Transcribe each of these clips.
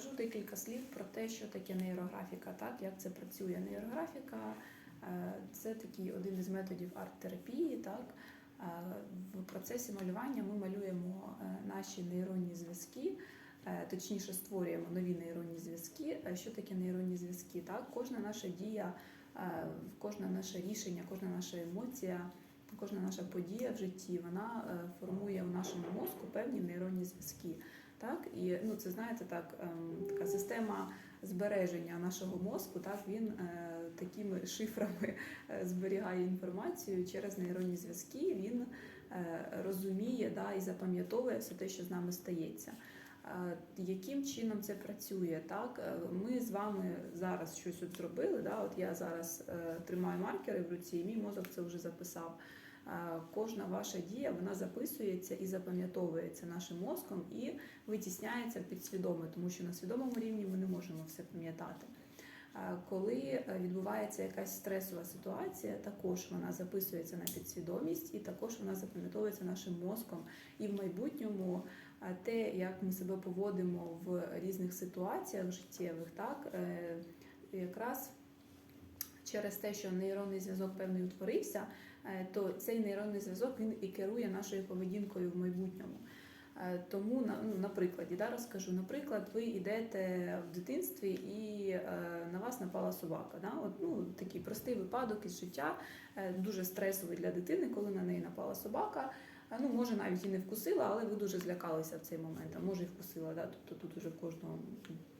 скажу декілька слів про те, що таке нейрографіка, так як це працює. Нейрографіка е, це такий один із методів арт-терапії. Так Е, в процесі малювання ми малюємо е, наші нейронні зв'язки. Точніше, створюємо нові нейронні зв'язки. Що таке нейронні зв'язки? Так, кожна наша дія, кожне наше рішення, кожна наша емоція, кожна наша подія в житті вона формує в нашому мозку певні нейронні зв'язки. Так, і ну це знаєте, так ем, така система збереження нашого мозку. Так він е, такими шифрами е, зберігає інформацію через нейронні зв'язки. Він е, розуміє да, і запам'ятовує все те, що з нами стається. Е, Яким чином це працює? Так, Е, ми з вами зараз щось от зробили. Да? От я зараз тримаю маркери в руці, і мій мозок це вже записав. Кожна ваша дія вона записується і запам'ятовується нашим мозком і витісняється підсвідоме, тому що на свідомому рівні ми не можемо все пам'ятати. Коли е, відбувається якась стресова ситуація, також вона записується на підсвідомість і також вона запам'ятовується нашим мозком. І в майбутньому те, як ми себе поводимо в різних ситуаціях життєвих, так е, якраз через те, що нейронний зв'язок певний утворився, е, то цей нейронний зв'язок він і керує нашою поведінкою в майбутньому. Е, Тому на, ну, на да, розкажу. Наприклад, ви йдете в дитинстві і е, на вас напала собака. Да? От, ну, такий простий випадок із життя, е, дуже стресовий для дитини, коли на неї напала собака. Е, Ну, може, навіть і не вкусила, але ви дуже злякалися в цей момент, а може і вкусила. Да? Тобто тут уже в кожного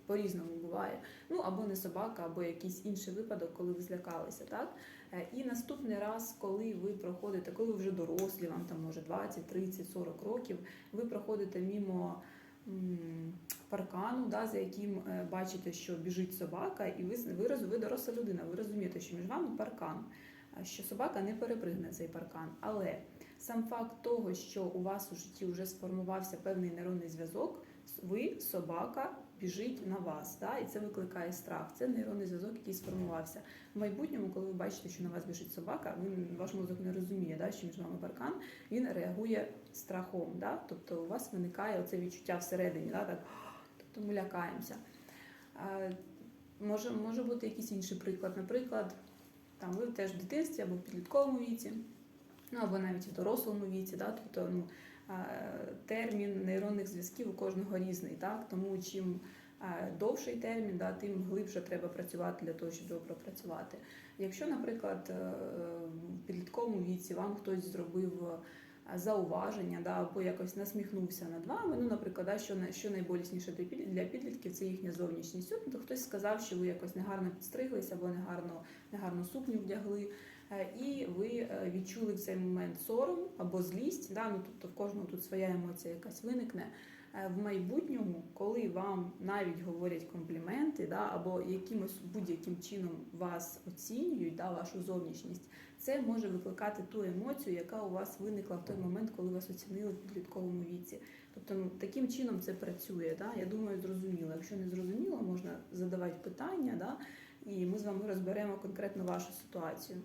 по-різному буває. Ну або не собака, або якийсь інший випадок, коли ви злякалися. Так? Е, І наступний раз, коли ви проходите, коли ви вже дорослі, вам там може 20, 30, 40 років, ви проходите мімо паркану, да, за яким е, бачите, що біжить собака, і ви, ви, ви доросла людина, ви розумієте, що між вами паркан, що собака не перепригне цей паркан. Але сам факт того, що у вас у житті вже сформувався певний нейронний зв'язок, ви, собака, біжить на вас, да, і це викликає страх. Це нейронний зв'язок, який сформувався. В майбутньому, коли ви бачите, що на вас біжить собака, він ваш мозок не розуміє, да, що між вами паркан, він реагує страхом. Да? Тобто у вас виникає оце відчуття всередині, да, так, тобто ми лякаємося. А, може, може бути якийсь інший приклад. Наприклад, там ви теж в дитинстві або в підлітковому віці, ну або навіть в дорослому віці, да? тобто ну, термін нейронних зв'язків у кожного різний. Так? Тому чим довший термін, да, тим глибше треба працювати для того, щоб його пропрацювати. Якщо, наприклад, е, в підлітковому віці вам хтось зробив е, зауваження, да, або якось насміхнувся над вами, ну, наприклад, да, що, що найболісніше для підлітків, це їхня зовнішність. От, то хтось сказав, що ви якось негарно підстриглися або негарно, негарно сукню вдягли, е, і ви е, відчули в цей момент сором або злість, да, ну, тобто в кожного тут своя емоція якась виникне. Е, В майбутньому, коли вам навіть говорять компліменти, да, або якимось будь-яким чином вас оцінюють, да, вашу зовнішність, це може викликати ту емоцію, яка у вас виникла в той момент, коли вас оцінили в підлітковому віці. Тобто ну, таким чином це працює. Да? Я думаю, зрозуміло. Якщо не зрозуміло, можна задавати питання, да? і ми з вами розберемо конкретно вашу ситуацію.